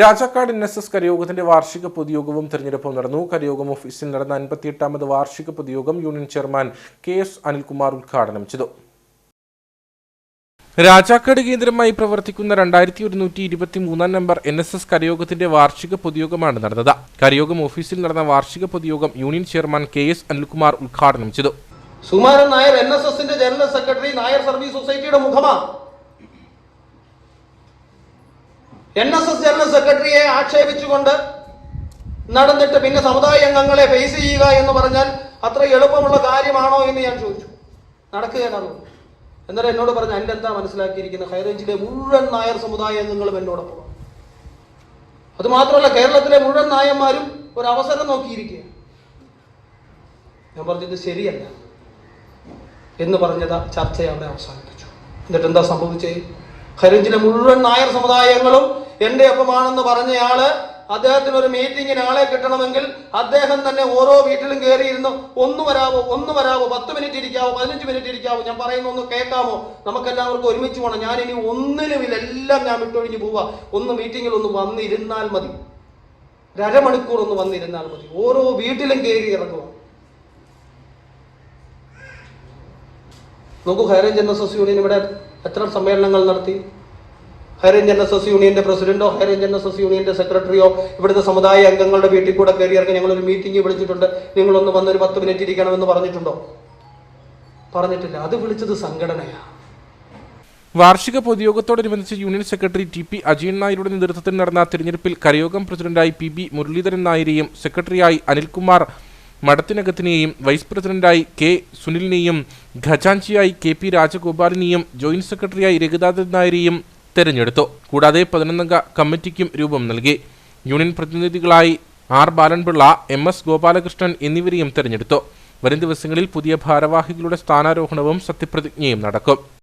Rajakkad N S S കരയോഗത്തിന്റെ വാർഷിക പൊതുയോഗവും തെരഞ്ഞെടുപ്പും നടന്നു. കരയോഗം ഓഫീസിൽ നടന്ന അൻപത്തിയെട്ടാമത് വാർഷിക പൊതുയോഗം union chairman K S Anilkumar ഉദ്ഘാടനം ചെയ്തു. രാജാക്കാട് കേന്ദ്രമായി പ്രവർത്തിക്കുന്ന രണ്ടായിരത്തി ഒരുന്നൂറ്റി ഇരുപത്തി മൂന്നാം നമ്പർ എൻ എസ് എസ് കരയോഗത്തിന്റെ വാർഷിക പൊതുയോഗമാണ് നടന്നത്. കരയോഗം ഓഫീസിൽ നടന്ന വാർഷിക പൊതുയോഗം union chairman K S Anilkumar ഉദ്ഘാടനം ചെയ്തു. സുമാരൻ നായർ എൻ എസ് എസിന്റെ ജനറൽ സെക്രട്ടറി നായർ സർവീസ് സൊസൈറ്റിയുടെ മുഖമാണ്. എൻ എസ് എസ് ജനറൽ സെക്രട്ടറിയെ ആക്ഷേപിച്ചുകൊണ്ട് നടന്നിട്ട് പിന്നെ സമുദായ അംഗങ്ങളെ ഫേസ് ചെയ്യുക എന്ന് പറഞ്ഞാൽ അത്ര എളുപ്പമുള്ള കാര്യമാണോ എന്ന് ഞാൻ ചോദിച്ചു. നടക്കുകയാണ് എന്നിട്ട് എന്നോട് പറഞ്ഞു എന്റെ എന്താ മനസ്സിലാക്കിയിരിക്കുന്നത്? ഹൈറേഞ്ചിലെ മുഴുവൻ നായർ സമുദായ അംഗങ്ങളും എന്നോടൊപ്പം. അത് മാത്രമല്ല കേരളത്തിലെ മുഴുവൻ നായന്മാരും ഒരു അവസരം നോക്കിയിരിക്കുകയാണ്. ഞാൻ പറഞ്ഞത് ശരിയല്ല എന്ന് പറഞ്ഞത് ചർച്ച അവിടെ അവസാനിപ്പിച്ചു. എന്നിട്ട് എന്താ സംഭവിച്ചേ ഹൈറേഞ്ചിലെ മുഴുവൻ നായർ സമുദായങ്ങളും എന്റെ ഒപ്പമാണെന്ന് പറഞ്ഞയാൾ അദ്ദേഹത്തിന് ഒരു മീറ്റിങ്ങിന് ആളെ കിട്ടണമെങ്കിൽ അദ്ദേഹം തന്നെ ഓരോ വീട്ടിലും കയറിയിരുന്നു ഒന്ന് വരാവോ ഒന്ന് വരാവോ പത്ത് മിനിറ്റ് ഇരിക്കാവോ പതിനഞ്ച് മിനിറ്റ് ഇരിക്കാവോ ഞാൻ പറയുന്ന ഒന്ന് കേൾക്കാമോ? നമുക്ക് എല്ലാവർക്കും ഒരുമിച്ച് പോകണം ഞാൻ ഇനി ഒന്നിനുമില്ല എല്ലാം ഞാൻ വിട്ടൊഴിഞ്ഞു പോവാ. ഒന്ന് മീറ്റിങ്ങിൽ ഒന്ന് വന്നിരുന്നാൽ മതി. ഒരമണിക്കൂർ ഒന്ന് വന്നിരുന്നാൽ മതി. ഓരോ വീട്ടിലും കയറി ഇറങ്ങുക നോക്കൂ ഹൈറേഞ്ച് എൻ എസ് യൂണിയൻ ഇവിടെ എത്ര സമ്മേളനങ്ങൾ നടത്തി? ഹൈറേഞ്ച് എൻ എസ് എസ് യൂണിയന്റെ പ്രസിഡന്റോ ഹയർ എൻ എസ് എസ് യൂണിയന്റെ സെക്രട്ടറിയോ ഇവിടുത്തെ സമുദായ അംഗങ്ങളുടെ വീട്ടിൽ കൂടെ കയറി ഇറങ്ങി ഒരു മീറ്റിംഗ് വിളിച്ചിട്ടുണ്ട്. നിങ്ങളൊന്ന് വന്നൊരു പത്ത് മിനിറ്റ് ഇരിക്കണമെന്ന് പറഞ്ഞിട്ടുണ്ടോ? പറഞ്ഞിട്ടില്ല. അത് വിളിച്ചത് സംഘടനയാണ് വാർഷിക പൊതുയോഗത്തോടനുബന്ധിച്ച് union secretary T P Ajayan നായരുടെ നേതൃത്വത്തിൽ നടന്ന തിരഞ്ഞെടുപ്പിൽ കരയോഗം പ്രസിഡന്റായി പി ബി മുരളീധരൻ നായരെയും സെക്രട്ടറിയായി അനിൽകുമാർ മടത്തിനകത്തിനെയും വൈസ് പ്രസിഡന്റായി കെ സുനിലിനെയും ഖജാൻജിയായി കെ പി രാജഗോപാലിനെയും ജോയിന്റ് സെക്രട്ടറിയായി രഘുനാഥൻ നായരെയും തെരഞ്ഞെടുത്തു. കൂടാതെ പതിനൊന്നംഗ കമ്മിറ്റിക്കും രൂപം നൽകി. Union പ്രതിനിധികളായി R. Balanpillai M. S. Gopalakrishnan എന്നിവരെയും തെരഞ്ഞെടുത്തു. വരും ദിവസങ്ങളിൽ പുതിയ ഭാരവാഹികളുടെ സ്ഥാനാരോഹണവും സത്യപ്രതിജ്ഞയും നടക്കും.